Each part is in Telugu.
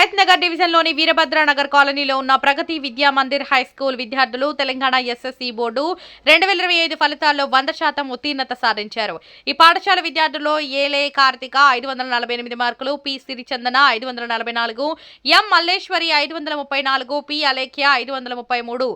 హయత్ నగర్ డివిజన్లోని వీరభద్ర నగర్ కాలనీలో ఉన్న ప్రగతి విద్యా మందిర్ హై స్కూల్ విద్యార్థులు తెలంగాణ ఎస్ఎస్సి బోర్డు రెండు వేల ఇరవై ఐదు ఫలితాల్లో వంద శాతం ఉత్తీర్ణత సాధించారు. ఈ పాఠశాల విద్యార్థుల్లో ఏలే కార్తిక ఐదు వందల నలభై ఎనిమిది మార్కులు పి సిరిచందన ఐదు వందల నలభై నాలుగు ఎం మల్లేశ్వరి ఐదు వందల ముప్పై నాలుగు పి అలేఖ్య ఐదు వందల ముప్పై మూడు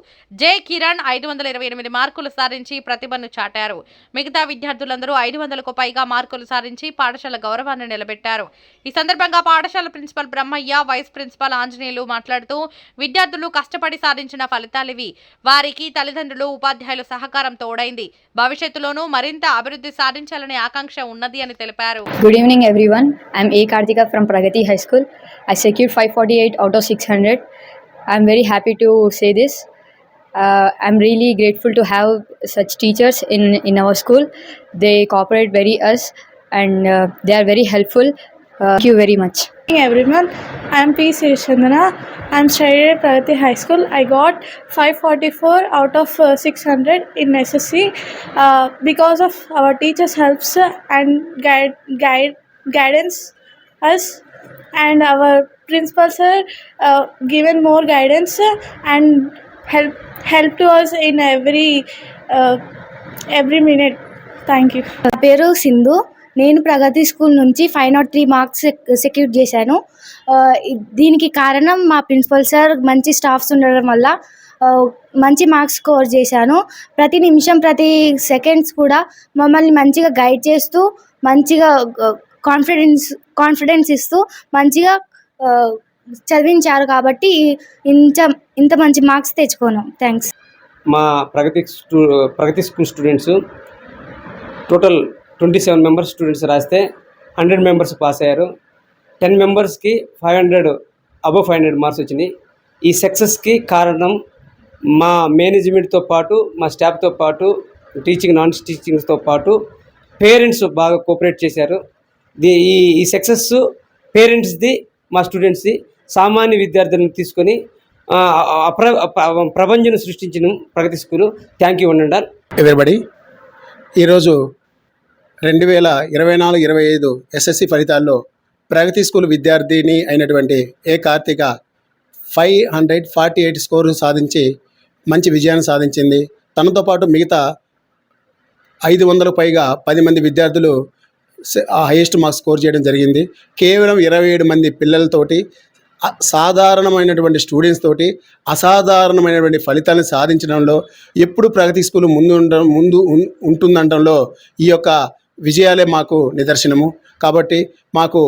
జె కిరణ్ ఐదు వందల ఇరవై ఎనిమిది మార్కులు సాధించి ప్రతిభను చాటారు. మిగతా విద్యార్థులందరూ ఐదు వందలకు పైగా మార్కులు సాధించి పాఠశాల గౌరవాన్ని నిలబెట్టారు. ఈ సందర్భంగా పాఠశాల principal Brahmaiah vice principal Anjaneyulu మాట్లాడుతూ విద్యార్థులు కష్టపడి సాధించిన ఫలితాలివి వారికి తల్లిదండ్రులు ఉపాధ్యాయులు సహకారం తోడైంది. భవిష్యత్తులోనూ మరింత అభివృద్ధి సాధించాలనే ఆకాంక్ష ఉన్నది అని తెలిపారు. Good evening everyone I'm A Karthika from Pragati high school I secure five forty eight out of six hundred I'm very happy to say this I'm really grateful to have such teachers in in our school they cooperate very us and they are very helpful Uh, thank you very much. Good evening everyone. I am P. Sirichandana. I am studied at Pragati High School. I got 544 out of uh, 600 in SSC uh, because of our teachers' helps and guide, guide guidance us and our principal sir uh, given more guidance and help help to us in every uh, every minute. Thank you. నా పేరు సింధు నేను ప్రగతి స్కూల్ నుంచి five nought three marks secure చేశాను. దీనికి కారణం మా ప్రిన్సిపల్ సార్ మంచి స్టాఫ్స్ ఉండడం వల్ల మంచి మార్క్స్ స్కోర్ చేశాను. ప్రతి నిమిషం ప్రతి సెకండ్స్ కూడా మమ్మల్ని మంచిగా గైడ్ చేస్తూ మంచిగా కాన్ఫిడెన్స్ కాన్ఫిడెన్స్ ఇస్తూ మంచిగా చదివించారు కాబట్టి ఇంత ఇంత మంచి మార్క్స్ తెచ్చుకోను థ్యాంక్స్. మా Pragati Pragati school students total twenty seven members students రాస్తే హండ్రెడ్ మెంబర్స్ పాస్ అయ్యారు. టెన్ మెంబర్స్కి five hundred above five hundred marks వచ్చినాయి. ఈ సక్సెస్కి కారణం మా మేనేజ్మెంట్తో పాటు మా స్టాఫ్తో పాటు టీచింగ్ నాన్ టీచింగ్స్తో పాటు పేరెంట్స్ బాగా కోఆపరేట్ చేశారు. దీ ఈ ఈ సక్సెస్ పేరెంట్స్ది మా స్టూడెంట్స్ది సామాన్య విద్యార్థులను తీసుకొని అప్ర అప్ర- ప్రపంచం సృష్టించిన ప్రగతి స్కూలు. థ్యాంక్ యూ ఉండండి ఎవరిబడి ఈరోజు రెండు వేల ఇరవై నాలుగు ఇరవై ఐదు ఎస్ఎస్సి ఫలితాల్లో ప్రగతి స్కూల్ విద్యార్థిని అయినటువంటి A Karthika five hundred forty eight స్కోరును సాధించి మంచి విజయాన్ని సాధించింది. తనతో పాటు మిగతా ఐదు వందల పైగా పది మంది విద్యార్థులు ఆ హైయెస్ట్ మార్క్స్ స్కోర్ చేయడం జరిగింది. కేవలం ఇరవై ఏడు మంది పిల్లలతోటి సాధారణమైనటువంటి స్టూడెంట్స్ తోటి అసాధారణమైనటువంటి ఫలితాలను సాధించడంలో ఎప్పుడు ప్రగతి స్కూల్ ముందు ఉండడం ముందు ఉన్- ఉంటుందనడంలో ఈ యొక్క విజయాలే మాకు నిదర్శనము. కాబట్టి మాకు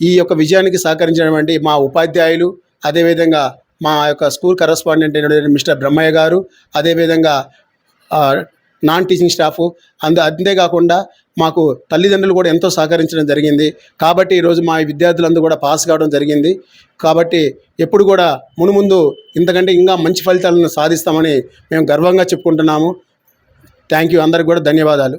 ఈ యొక్క విజయానికి సహకరించినటువంటి మా ఉపాధ్యాయులు అదేవిధంగా మా యొక్క స్కూల్ కరస్పాండెంట్ అయినటువంటి మిస్టర్ బ్రహ్మయ్య గారు అదేవిధంగా నాన్ టీచింగ్ స్టాఫ్ అందు అంతేకాకుండా మాకు తల్లిదండ్రులు కూడా ఎంతో సహకరించడం జరిగింది. కాబట్టి ఈరోజు మా విద్యార్థులందరూ కూడా పాస్ కావడం జరిగింది. కాబట్టి ఎప్పుడు కూడా మునుముందు ఇంతకంటే ఇంకా మంచి ఫలితాలను సాధిస్తామని మేము గర్వంగా చెప్పుకుంటున్నాము. Thank you. అందరికి కూడా ధన్యవాదాలు.